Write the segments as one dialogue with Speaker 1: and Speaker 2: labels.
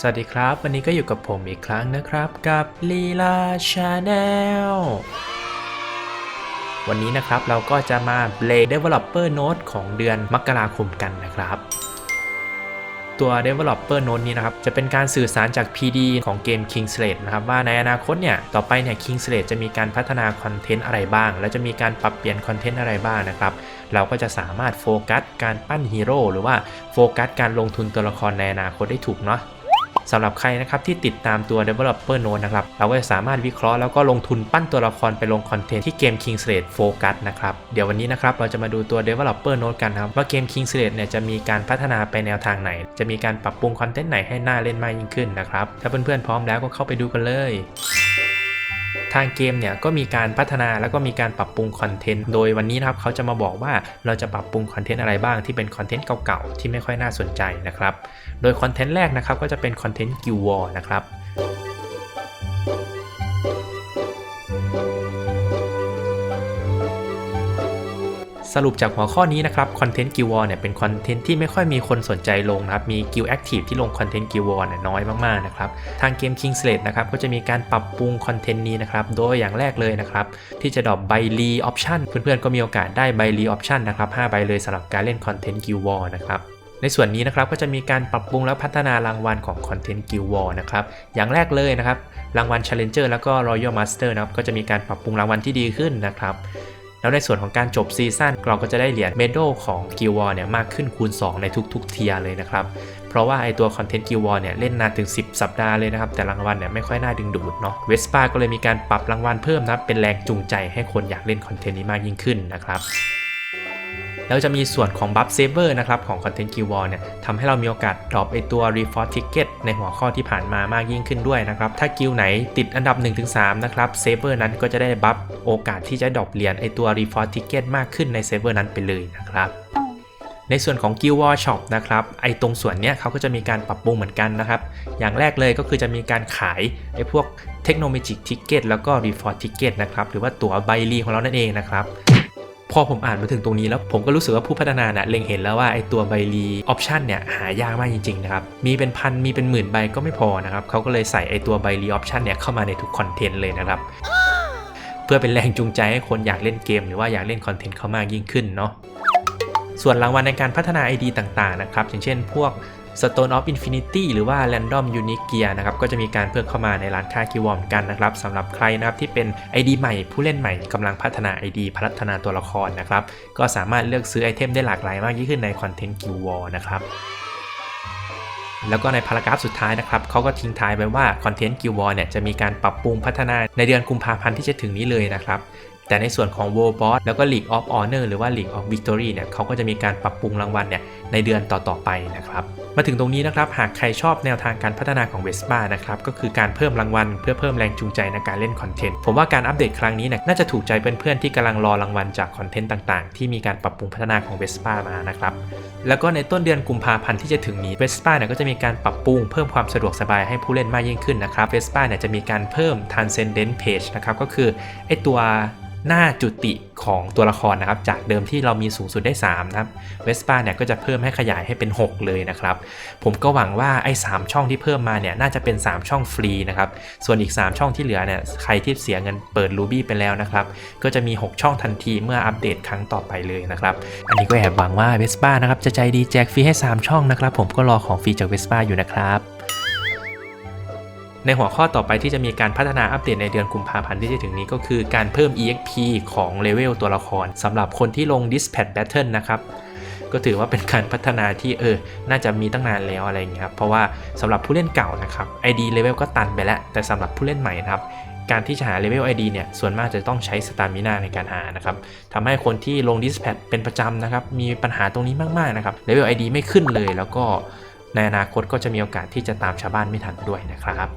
Speaker 1: สวัสดีครับ วันนี้ก็อยู่กับผมอีกครั้งนะครับกับลีลาชาแนลวันนี้นะครับเราก็จะมา Blade Developer Note ของเดือนมกราคมกันนะครับตัว Developer Note นี้นะครับ จะเป็นการสื่อสารจาก PD ของเกม King Slate นะครับ ว่าในอนาคตเนี่ย ต่อไปเนี่ย King Slate จะมีการพัฒนาคอนเทนต์อะไรบ้าง และจะมีการปรับเปลี่ยนคอนเทนต์อะไรบ้างนะครับ เราก็จะสามารถโฟกัสการปั้นฮีโร่หรือว่าโฟกัสการลงทุนตัวละครในอนาคตได้ถูกเนาะ สำหรับใครนะครับที่ติดตามตัว Developer Node นะครับเราก็จะสามารถวิเคราะห์แล้วก็ลงทุนปั้นตัวละครไปลงคอนเทนต์ที่เกม King Slate Focus นะครับเดี๋ยววันนี้นะครับเราจะมาดูตัว Developer Node กันนะครับว่าเกม King Slate เนี่ยจะมีการพัฒนาไปแนวทางไหน จะมีการปรับปรุงคอนเทนต์ไหนให้น่าเล่นมากยิ่งขึ้นนะครับถ้าเพื่อนๆพร้อมแล้วก็เข้าไปดูกันเลย ทางเกมเนี่ยก็มีการพัฒนาแล้วก็มีการปรับปรุงคอนเทนต์โดยวันนี้นะครับเขาจะมาบอกว่าเราจะปรับปรุงคอนเทนต์อะไรบ้างที่เป็นคอนเทนต์เก่าๆที่ไม่ค่อยน่าสนใจนะครับ โดยคอนเทนต์แรกนะครับก็จะเป็นคอนเทนต์กิววอร์นะครับ สรุปจากหัวข้อนี้นะครับคอนเทนต์กิวอเนี่ยเป็นคอนเทนต์ที่ไม่ค่อยมีคนสนใจลงนะครับ มีกิลแอคทีฟที่ลงคอนเทนต์กิวอเนี่ยน้อยมากๆนะครับ ทางเกม King Slate นะครับก็จะมีการปรับปรุงคอนเทนต์นี้นะครับ โดยอย่างแรกเลยนะครับ ที่จะดรอปใบรีออปชันเพื่อนๆก็มีโอกาสได้ใบรีออปชันนะครับ5ใบเลยสำหรับการเล่นคอนเทนต์กิวอนะครับในส่วนนี้นะครับก็จะมีการปรับปรุงและพัฒนารางวัลของคอนเทนต์กิวอร์นะครับอย่างแรกเลยนะครับรางวัล Challenger แล้วก็ Royal Master นะครับก็จะมีการปรับปรุงรางวัลที่ดีขึ้นนะครับ แล้วในส่วนของการจบซีซั่นเราก็จะได้เหรียญเมดัลของกิวอร์เนี่ยมากขึ้นคูณ 2 ในทุกๆเทียเลยนะครับ เพราะว่าไอตัวคอนเทนต์กิวอร์เนี่ยเล่นนานถึง 10 สัปดาห์เลยนะครับ แต่รางวัลเนี่ยไม่ค่อยน่าดึงดูดเนาะเวสป้าก็เลยมีการปรับรางวัลเพิ่มนะครับเป็นแรงจูงใจให้คนอยากเล่นคอนเทนต์นี้มากยิ่งขึ้นนะครับ แล้วจะมีส่วนของบัฟเซเ e อร์นะครับของ Content Guild War เนี่ยทำให้เรามีโอกาสดรอปไอตัว r e f o r Ticket ในหัวข้อที่ผ่านมามากยิ่งขึ้นด้วยนะครับ ถ้ากิลไหนติดอันดับ 1-3 นะครับเซเ e อร์นั้นก็จะได้บัฟโอกาสที่จะดรอปเหรียญไอตัว r e f o r Ticket มากขึ้นในเซเ e อร์นั้นไปเลยนะครับในส่วนของ Guild War Shop นะครับ ไอตรงส่วนเนี้ยเขาก็จะมีการปรับปรุงเหมือนกันนะครับ อย่างแรกเลยก็คือจะมีการขายไอพวกเทคโนโลยีทิกเก็ตแล้วก็ r e f o r Ticket นะครับ หรือว่าตั๋วใบรีของเรานั่นเองนะครับ พอผมอ่านมาถึงตรงนี้แล้วผมก็รู้สึกว่าผู้พัฒนาเนี่ยเล็งเห็นแล้วว่าไอตัวใบรีออปชันเนี่ยหายากมากจริงๆนะครับ มีเป็นพันมีเป็นหมื่นใบก็ไม่พอนะครับเขาก็เลยใส่ไอตัวใบรีออปชันเนี่ยเข้ามาในทุกคอนเทนต์เลยนะครับเพื่อเป็นแรงจูงใจให้คนอยากเล่นเกมหรือว่าอยากเล่นคอนเทนต์เขามากยิ่งขึ้นเนาะส่วนรางวัลในการพัฒนา ID ต่างๆนะครับอย่างเช่นพวก Stone of Infinity หรือว่า Random Unique Gear นะครับ ก็จะมีการเพิ่มเข้ามาในร้านค้าคิวอมกันนะครับสำหรับใครนะครับที่เป็น ID ใหม่ผู้เล่นใหม่กำลังพัฒนา ID พัฒนาตัวละครนะครับ ก็สามารถเลือกซื้อไอเทมได้หลากหลายมากยิ่งขึ้นในคอนเทนต์กิววอร์นะครับแล้วก็ในพารากราฟสุดท้ายนะครับเขาก็ทิ้งท้ายไว้ว่าคอนเทนต์กิววอร์เนี่ยจะมีการปรับปรุงพัฒนาในเดือนกุมภาพันธ์ที่จะถึงนี้เลยนะครับ แต่ในส่วนของ World Boss แล้วก็ League of Honor หรือว่า League of Victory เนี่ยเขาก็จะมีการปรับปรุงรางวัลเนี่ยในเดือนต่อๆไปนะครับ มาถึงตรงนี้นะครับหากใครชอบแนวทางการพัฒนาของ Vespa นะครับก็คือการเพิ่มรางวัลเพื่อเพิ่มแรงจูงใจในการเล่นคอนเทนต์ผมว่าการอัปเดตครั้งนี้เนี่ยน่าจะถูกใจเพื่อนๆที่กำลังรอรางวัลจากคอนเทนต์ต่างๆ ที่มีการปรับปรุงพัฒนาของ Vespa มานะครับแล้วก็ในต้นเดือนกุมภาพันธ์ที่จะถึงนี้ Vespa เนี่ยก็จะมีการปรับปรุงเพิ่มความสะดวกสบายให้ผู้เล่นมากยิ่งขึ้นนะครับ Vespa เนี่ยจะมีการเพิ่ม Transcendent Page นะครับก็คือไอตัวหน้าจุติของตัวละครนะครับ จากเดิมที่เรามีสูงสุดได้ 3 นะครับเวสป้าเนี่ยก็จะเพิ่มให้ขยายให้เป็น 6 เลยนะครับ ผมก็หวังว่าไอ้3ช่องที่เพิ่มมาเนี่ยน่าจะเป็น 3 ช่องฟรีนะครับ ส่วนอีก 3 ช่องที่เหลือเนี่ยใครที่เสียเงินเปิด Ruby ไปแล้วนะครับ ก็จะมี 6 ช่องทันทีเมื่ออัปเดตครั้งต่อไปเลยนะครับ อันนี้ก็แอบหวังว่าเวสป้านะครับจะใจดีแจกฟรีให้ 3 ช่องนะครับ ผมก็รอของฟรีจากเวสป้าอยู่นะครับ ในหัวข้อต่อไปที่จะมีการพัฒนาอัปเดตในเดือนกุมภาพันธ์ที่จะถึงนี้ก็คือการเพิ่ม EXP ของเลเวลตัวละครสำหรับคนที่ลง Dispatch Battle นะครับก็ถือว่าเป็นการพัฒนาที่เออ น่าจะมีตั้งนานแล้วอะไรอย่างเงี้ยครับ เพราะว่าสำหรับผู้เล่นเก่านะครับ ID เลเวลก็ตันไปแล้ว แต่สำหรับผู้เล่นใหม่นะครับ การที่จะหาเลเวล ID เนี่ย ส่วนมากจะต้องใช้สตามินาในการหานะครับทำให้คนที่ลง Dispatch เป็นประจำนะครับ มีปัญหาตรงนี้มากๆนะครับเลเวล ID ไม่ขึ้นเลย แล้วก็ในอนาคตก็จะมีโอกาสที่จะตามชาวบ้านไม่ทันด้วยนะครับ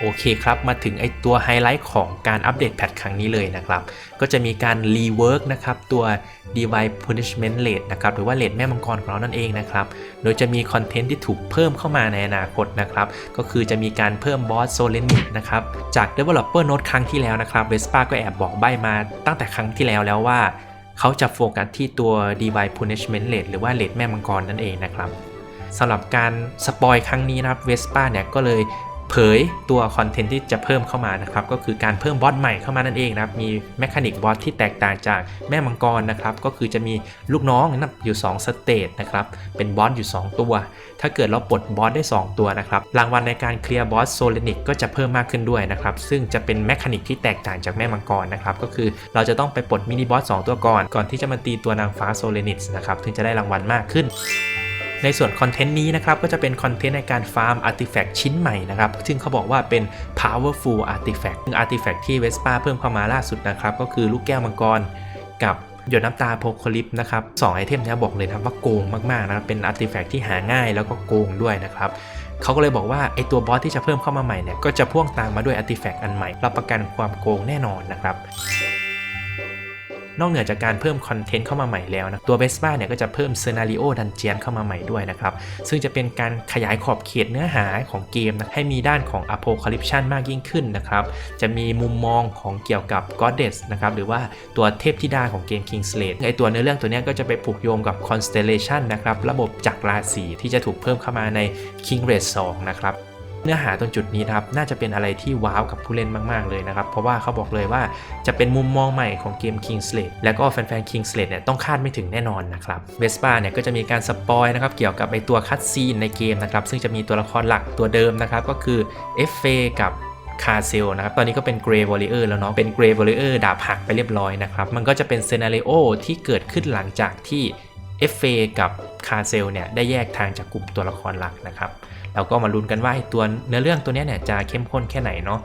Speaker 1: โอเคครับ มาถึงไอตัวไฮไลท์ของการอัปเดตแพทครั้งนี้เลยนะครับ ก็จะมีการรีเวิร์กนะครับ ตัว Divine Punishment Rate นะครับ หรือว่าเลทแม่มังกรของเรานั่นเองนะครับ โดยจะมีคอนเทนต์ที่ถูกเพิ่มเข้ามาในอนาคตนะครับ ก็คือจะมีการเพิ่มบอสโซเลนิกนะครับ จาก Developer Note ครั้งที่แล้วนะครับ Vespa ก็แอบบอกใบมาตั้งแต่ครั้งที่แล้วแล้วว่าเขาจะโฟกัสที่ตัว Divine Punishment Rate หรือว่าเลทแม่มังกรนั่นเองนะครับสำหรับการสปอยครั้งนี้นะครับเวสป้าเนี่ยก็เลย เผยตัวคอนเทนต์ที่จะเพิ่มเข้ามานะครับก็คือการเพิ่มบอสใหม่เข้ามานั่นเองนะครับมีแมคานิกบอสที่แตกต่างจากแม่มังกรนะครับก็คือจะมีลูกน้องนะอยู่2สเตจนะครับเป็นบอสอยู่ 2 ตัว ถ้าเกิดเราปลดบอสได้ 2 ตัวนะครับรางวัลในการเคลียร์บอสโซเลนิกก็จะเพิ่มมากขึ้นด้วยนะครับซึ่งจะเป็นแมคานิกที่แตกต่างจากแม่มังกรนะครับก็คือเราจะต้องไปปลดมินิบอส2ตัวก่อนก่อนที่จะมาตีตัวนางฟ้าโซเลนิสนะครับถึงจะได้รางวัลมากขึ้น ในส่วนคอนเทนต์นี้นะครับก็จะเป็นคอนเทนต์ในการฟาร์มอาร์ติแฟกต์ชิ้นใหม่นะครับซึ่งเขาบอกว่าเป็น powerful artifact ซึ่ง artifact ที่เวสป้าเพิ่มเข้ามาล่าสุดนะครับก็คือลูกแก้วมังกรกับหยดน้ำตาโพคลิปนะครับสองไอเทมนี้บอกเลยนะครับว่าโกงมากๆนะครับเป็นอาร์ติแฟกต์ที่หาง่ายแล้วก็โกงด้วยนะครับเขาก็เลยบอกว่าไอตัวบอสที่จะเพิ่มเข้ามาใหม่เนี่ยก็จะพ่วงตามมาด้วยอาร์ติแฟกต์อันใหม่รับประกันความโกงแน่นอนนะครับ นอกเหนือจากการเพิ่มคอนเทนต์เข้ามาใหม่แล้วนะตัวเ e ส p a เนี่ยก็จะเพิ่มเซนาริโอดันเจียนเข้ามาใหม่ด้วยนะครับ ซึ่งจะเป็นการขยายขอบเขตเนื้อหาของเกมนะให้มีด้านของ Apocalypse มากยิ่งขึ้นนะครับ จะมีมุมมองของเกี่ยวกับ Goddess นะครับหรือว่าตัวเทพธิดาของเกม King's l a t ไอตัวเนื้อเรื่องตัวนี้ก็จะไปผูกโยงกับ Constellation นะครับระบบจักรราศีที่จะถูกเพิ่มเข้ามาใน King Race 2นะครับ เนื้อหาตรงจุดนี้นะครับน่าจะเป็นอะไรที่ว้าวกับผู้เล่นมาก ๆ เลยนะครับ เพราะว่าเขาบอกเลยว่าจะเป็นมุมมองใหม่ของเกม King Slate แล้วก็แฟนๆ King Slate เนี่ยต้องคาดไม่ถึงแน่นอนนะครับเวสป้าเนี่ยก็จะมีการสปอยนะครับเกี่ยวกับไอตัวคัตซีนในเกมนะครับซึ่งจะมีตัวละครหลักตัวเดิมนะครับก็คือเอฟเฟกับคาเซลนะครับ ตอนนี้ก็เป็นเกรย์วอลเลอร์แล้วเนาะ เป็นเกรย์วอลเลอร์ดาบหักไปเรียบร้อยนะครับ มันก็จะเป็นเซนาริโอที่เกิดขึ้นหลังจากที่เอฟเฟกับคาเซลเนี่ย ได้แยกทางจากกลุ่มตัวละครหลักนะครับ เราก็มาลุ้นกันว่าไอตัวเนื้อเรื่องตัวนี้เนี่ยจะเข้มข้นแค่ไหนเนาะ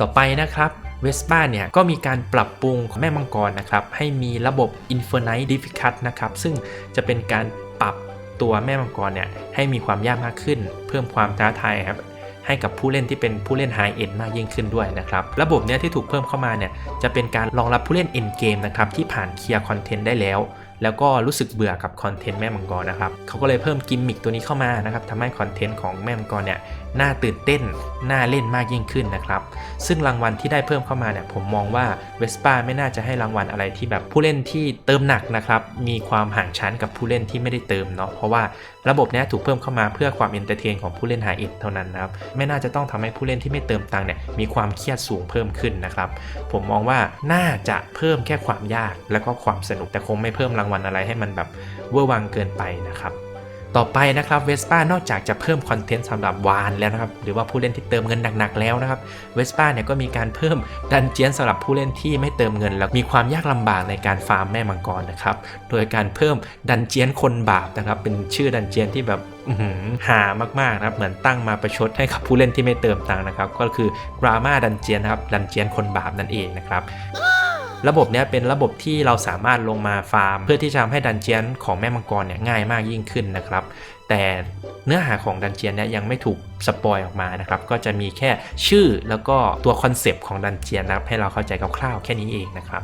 Speaker 1: ต่อไปนะครับเวสป้าเนี่ยก็มีการปรับปรุงของแม่มังกรนะครับให้มีระบบ Infinite Difficult นะครับซึ่งจะเป็นการปรับตัวแม่มังกรเนี่ยให้มีความยากมากขึ้น เพิ่มความท้าทายครับให้กับผู้เล่นที่เป็นผู้เล่นไฮเอ็นมากยิ่งขึ้นด้วยนะครับ ระบบเนี้ยที่ถูกเพิ่มเข้ามาเนี่ยจะเป็นการรองรับผู้เล่นเอ็นเกมนะครับที่ผ่านเคลียร์คอนเทนต์ได้แล้ว แล้วก็รู้สึกเบื่อกับคอนเทนต์แม่มังกรนะครับเขาก็เลยเพิ่มกิมมิคตัวนี้เข้ามานะครับทำให้คอนเทนต์ของแม่มังกรเนี่ย น่าตื่นเต้น น่าเล่นมากยิ่งขึ้นนะครับ ซึ่งรางวัลที่ได้เพิ่มเข้ามาเนี่ยผมมองว่าเวสป้าไม่น่าจะให้รางวัลอะไรที่แบบผู้เล่นที่เติมหนักนะครับ มีความห่างชั้นกับผู้เล่นที่ไม่ได้เติมเนาะ เพราะว่าระบบเนี้ยถูกเพิ่มเข้ามาเพื่อความเอนเตอร์เทนของผู้เล่นหาเอ็นเท่านั้นนะครับ ไม่น่าจะต้องทำให้ผู้เล่นที่ไม่เติมตังค์เนี่ยมีความเครียดสูงเพิ่มขึ้นนะครับ ผมมองว่าน่าจะเพิ่มแค่ความยากแล้วก็ความสนุกแต่คงไม่เพิ่มรางวัลอะไรให้มันแบบเวอร์วังเกินไปนะครับ ต่อไปนะครับเวสป้านอกจากจะเพิ่มคอนเทนต์สำหรับวานแล้วนะครับหรือว่าผู้เล่นที่เติมเงินหนักๆแล้วนะครับเวสป้าเนี่ยก็มีการเพิ่มดันเจียนสำหรับผู้เล่นที่ไม่เติมเงิน แล้วมีความยากลำบากในการฟาร์มแม่มังกรนะครับโดยการเพิ่มดันเจียนคนบาปนะครับเป็นชื่อดันเจียนที่แบบอื้อหือหามากๆนะครับเหมือนตั้งมาประชดให้กับผู้เล่นที่ไม่เติมตังค์นะครับก็คือดราม่าดันเจียนนะครับดันเจียนคนบาปนั่นเองนะครับ ระบบนี้เป็นระบบที่เราสามารถลงมาฟาร์ม เพื่อที่จะทำให้ดันเจียนของแม่มังกรเนี่ยง่ายมากยิ่งขึ้นนะครับ แต่เนื้อหาของดันเจียนเนี่ยยังไม่ถูกสปอยออกมานะครับ ก็จะมีแค่ชื่อแล้วก็ตัวคอนเซปต์ของดันเจียนนะครับให้เราเข้าใจคร่าวๆแค่นี้เองนะครับ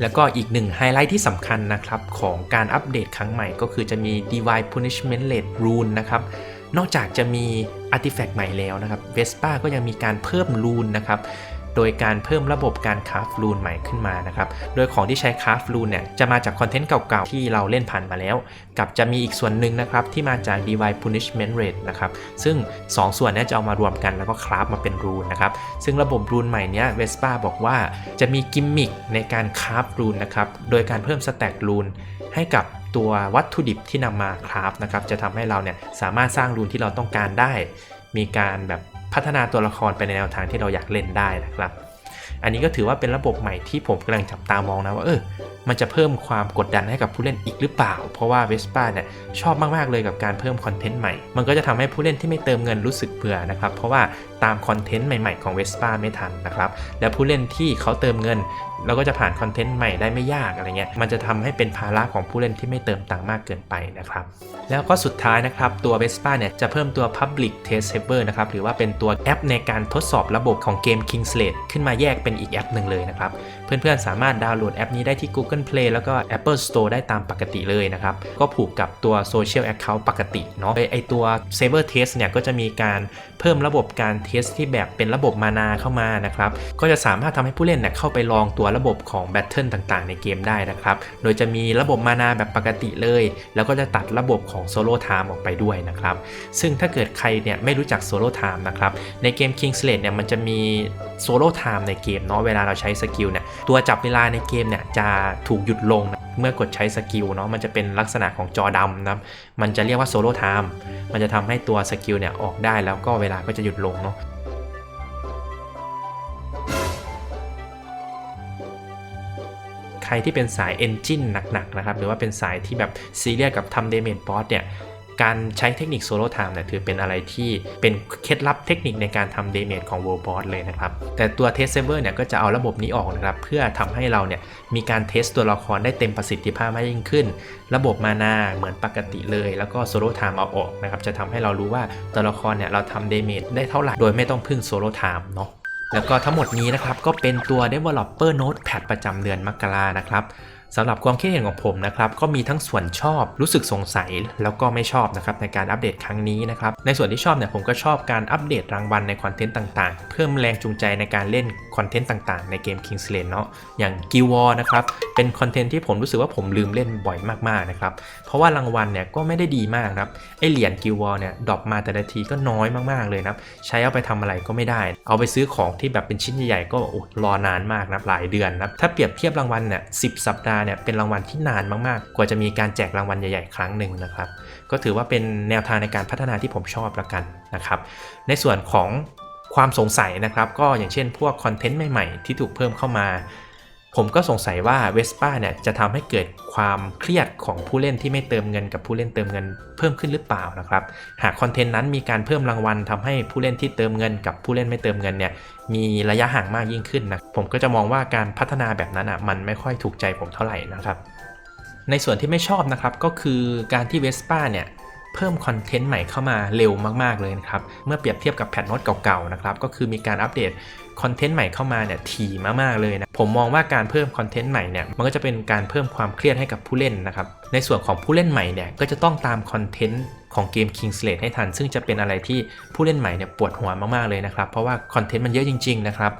Speaker 1: แล้วก็อีกหนึ่งไฮไลท์ที่สำคัญนะครับ ของการอัปเดตครั้งใหม่ก็คือจะมี Divine Punishment Rate Rune นะครับ นอกจากจะมีอาร์ติแฟกต์ใหม่แล้วนะครับเวสป้าก็ยังมีการเพิ่มรูนนะครับ โดยการเพิ่มระบบการคราฟรูนใหม่ขึ้นมานะครับ โดยของที่ใช้คราฟรูนเนี่ยจะมาจากคอนเทนต์เก่าๆ ที่เราเล่นผ่านมาแล้ว กับจะมีอีกส่วนหนึ่งนะครับที่มาจาก Divine Punishment Rate นะครับ ซึ่ง 2 ส่วนนี้จะเอามารวมกันแล้วก็คราฟมาเป็นรูนนะครับ ซึ่งระบบรูนใหม่เนี้ยเวสป้าบอกว่าจะมีกิมมิคในการคราฟรูนนะครับ โดยการเพิ่มสแต็กรูนให้กับตัววัตถุดิบที่นำมาคราฟนะครับจะทำให้เราเนี่ยสามารถสร้างรูนที่เราต้องการได้ มีการแบบ พัฒนาตัวละครไปในแนวทางที่เราอยากเล่นได้นะครับ อันนี้ก็ถือว่าเป็นระบบใหม่ที่ผมกำลังจับตามองนะว่าเออมันจะเพิ่มความกดดันให้กับผู้เล่นอีกหรือเปล่า เพราะว่าเวสป้าเนี่ยชอบมาก ๆ เลยกับการเพิ่มคอนเทนต์ใหม่ มันก็จะทำให้ผู้เล่นที่ไม่เติมเงินรู้สึกเบื่อนะครับ เพราะว่าตามคอนเทนต์ใหม่ ๆ ของเวสป้าไม่ทันนะครับ และผู้เล่นที่เขาเติมเงิน เราก็จะผ่านคอนเทนต์ใหม่ได้ไม่ยากอะไรเงี้ยมันจะทำให้เป็นภาระของผู้เล่นที่ไม่เติมตังค์มากเกินไปนะครับแล้วก็สุดท้ายนะครับตัว Vespa เนี่ยจะเพิ่มตัว Public Test Server นะครับหรือว่าเป็นตัวแอปในการทดสอบระบบของเกม King Slate ขึ้นมาแยกเป็นอีกแอปหนึ่งเลยนะครับเพื่อนๆสามารถดาวน์โหลดแอปนี้ได้ที่ Google Play แล้วก็ Apple Store ได้ตามปกติเลยนะครับก็ผูกกับตัว Social Account ปกติเนาะไอตัว Saber Test เนี่ยก็จะมีการ พิ่มระบบการเทสที่แบบเป็นระบบมานาเข้ามานะครับ ก็จะสามารถทำให้ผู้เล่นเนี่ยเข้าไปลองตัวระบบของแบทเทิลต่างๆ ในเกมได้นะครับ โดยจะมีระบบมานาแบบปกติเลย แล้วก็จะตัดระบบของโซโล่ไทม์ออกไปด้วยนะครับ ซึ่งถ้าเกิดใครเนี่ยไม่รู้จักโซโล่ไทม์นะครับ ในเกม King Slate เนี่ยมันจะมีโซโล่ไทม์ในเกมเนาะ เวลาเราใช้สกิลเนี่ย ตัวจับเวลาในเกมเนี่ยจะถูกหยุดลงนะ เมื่อกดใช้สกิลเนาะมันจะเป็นลักษณะของจอดำนะครับมันจะเรียกว่าโซโล่ไทม์มันจะทำให้ตัวสกิลเนี่ยออกได้แล้วก็เวลาก็จะหยุดลงเนาะใครที่เป็นสาย Engine หนักๆนะครับ หรือว่าเป็นสายที่แบบซีเรียสกับทำเดเมจบอสเนี่ย การใช้เทคนิคโซโล่ไทม์เนี่ยถือเป็นอะไรที่เป็นเคล็ดลับเทคนิคในการทำเดเมจของ World Boss เลยนะครับ แต่ตัว Test Saver เนี่ยก็จะเอาระบบนี้ออกนะครับ เพื่อทำให้เราเนี่ยมีการเทสตัวละครได้เต็มประสิทธิภาพมากยิ่งขึ้น ระบบมานาเหมือนปกติเลย แล้วก็โซโล่ไทม์เอาออกนะครับ จะทำให้เรารู้ว่าตัวละครเนี่ยเราทำเดเมจได้เท่าไหร่ โดยไม่ต้องพึ่งโซโล่ไทม์เนาะแล้วก็ทั้งหมดนี้นะครับก็เป็นตัว Developer Notepad ประจำเดือนมกรานะครับ สำหรับความคิดเห็นของผมนะครับก็มีทั้งส่วนชอบรู้สึกสงสัยแล้วก็ไม่ชอบนะครับในการอัปเดตครั้งนี้นะครับในส่วนที่ชอบเนี่ยผมก็ชอบการอัปเดตรางวัลในคอนเทนต์ต่างๆ เพิ่มแรงจูงใจในการเล่นคอนเทนต์ต่างๆ ในเกม King's l a n เนาะอย่าง g u i l War นะครับเป็นคอนเทนต์ที่ผมรู้สึกว่าผมลืมเล่นบ่อยมากๆนะครับเพราะว่ารางวัลเนี่ยก็ไม่ได้ดีมากครับไอเหรียญ g u i l War เนี่ยดรอปมาแต่ละทีก็น้อยมากๆเลยนะครับใช้เอาไปทำอะไรก็ไม่ได้ เอาไปซื้อของที่แบบเป็นชิ้นใหญ่ๆก็รอนานมากนะหลายเดือนนะถ้าเปรียบเทียบรางวัลเนี่ยสิสัปดาห์เนี่ยเป็นรางวัลที่นานมากๆ กว่าจะมีการแจกรางวัลใหญ่ๆ ครั้งหนึ่งนะครับ ก็ถือว่าเป็นแนวทางในการพัฒนาที่ผมชอบละกันนะครับ ในส่วนของความสงสัยนะครับ ก็อย่างเช่นพวกคอนเทนต์ใหม่ๆ ที่ถูกเพิ่มเข้ามา ผมก็สงสัยว่าเวสป้าเนี่ยจะทำให้เกิดความเครียดของผู้เล่นที่ไม่เติมเงินกับผู้เล่นเติมเงินเพิ่มขึ้นหรือเปล่านะครับ หากคอนเทนต์นั้นมีการเพิ่มรางวัลทำให้ผู้เล่นที่เติมเงินกับผู้เล่นไม่เติมเงินเนี่ยมีระยะห่างมากยิ่งขึ้นนะผมก็จะมองว่าการพัฒนาแบบนั้นอะมันไม่ค่อยถูกใจผมเท่าไหร่นะครับ ในส่วนที่ไม่ชอบนะครับก็คือการที่เวสป้าเนี่ยเพิ่มคอนเทนต์ใหม่เข้ามาเร็วมาก ๆ เลยนะครับ เมื่อเปรียบเทียบกับแพทโน้ตเก่าๆนะครับ ก็คือมีการอัปเดต คอนเทนต์ใหม่เข้ามาเนี่ยถี่มากๆเลยนะผมมองว่าการเพิ่มคอนเทนต์ใหม่เนี่ยมันก็จะเป็นการเพิ่มความเครียดให้กับผู้เล่นนะครับในส่วนของผู้เล่นใหม่เนี่ยก็จะต้องตามคอนเทนต์ของเกม King's Slate ให้ทัน ซึ่งจะเป็นอะไรที่ผู้เล่นใหม่เนี่ยปวดหัวมากๆเลยนะครับ เพราะว่าคอนเทนต์มันเยอะจริง ๆ นะครับ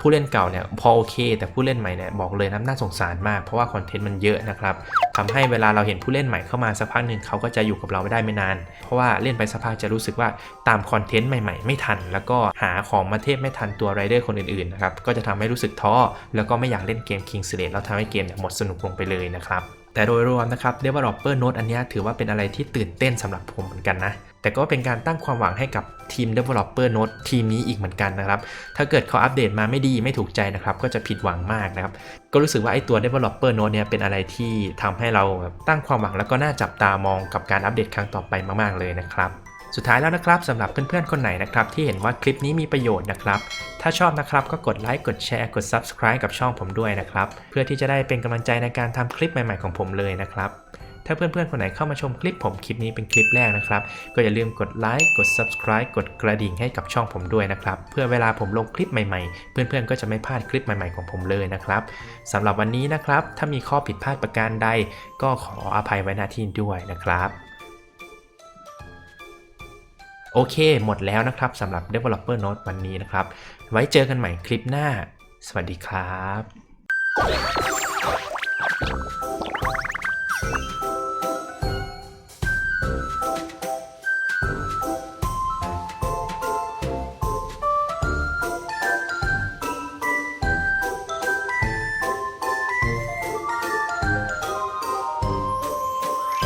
Speaker 1: ผู้เล่นเก่าเนี่ยพอโอเค แต่ผู้เล่นใหม่เนี่ยบอกเลยนะน่าสงสารมากเพราะว่าคอนเทนต์มันเยอะนะครับทำให้เวลาเราเห็นผู้เล่นใหม่เข้ามาสักพักหนึ่งเขาก็จะอยู่กับเราไม่ได้ไม่นาน เพราะว่าเล่นไปสักพักจะรู้สึกว่าตามคอนเทนต์ใหม่ๆ ไม่ทัน แล้วก็หาของมาเทพไม่ทันตัวไรเดอร์คนอื่นๆนะครับก็จะทำให้รู้สึกท้อแล้วก็ไม่อยากเล่นเกม King Slate แล้วทำให้เกมเนี่ยหมดสนุกลงไปเลยนะครับแต่โดยรวมนะครับ Developer Note อันนี้ถือว่าเป็นอะไรที่ตื่นเต้นสำหรับผมเหมือนกันนะ แต่ก็เป็นการตั้งความหวังให้กับทีม Developer Note ทีมนี้อีกเหมือนกันนะครับ ถ้าเกิดเขาอัปเดตมาไม่ดีไม่ถูกใจนะครับ ก็จะผิดหวังมากนะครับ ก็รู้สึกว่าไอ้ตัว Developer Note เนี่ยเป็นอะไรที่ทำให้เราตั้งความหวังแล้วก็น่าจับตามองกับการอัปเดตครั้งต่อไปมากๆเลยนะครับสุดท้ายแล้วนะครับสำหรับเพื่อนๆ คนไหนนะครับที่เห็นว่าคลิปนี้มีประโยชน์นะครับ ถ้าชอบนะครับก็กดไลค์กดแชร์กด Subscribe กับช่องผมด้วยนะครับ เพื่อที่จะได้เป็นกำลังใจในการทำคลิปใหม่ๆของผมเลยนะครับ ถ้าเพื่อนๆ คนไหนเข้ามาชมคลิปผมคลิปนี้เป็นคลิปแรกนะครับ ก็อย่าลืมกดไลค์กด Subscribe กดกระดิ่งให้กับช่องผมด้วยนะครับ เพื่อเวลาผมลงคลิปใหม่ๆ เพื่อนๆ ก็จะไม่พลาดคลิปใหม่ๆของผมเลยนะครับสำหรับวันนี้นะครับ ถ้ามีข้อผิดพลาดประการใด ก็ขออภัยไว้หน้าที่ด้วยนะครับโอเค หมดแล้วนะครับสำหรับ Developer Note วันนี้นะครับ ไว้เจอกันใหม่คลิปหน้า สวัสดีครับ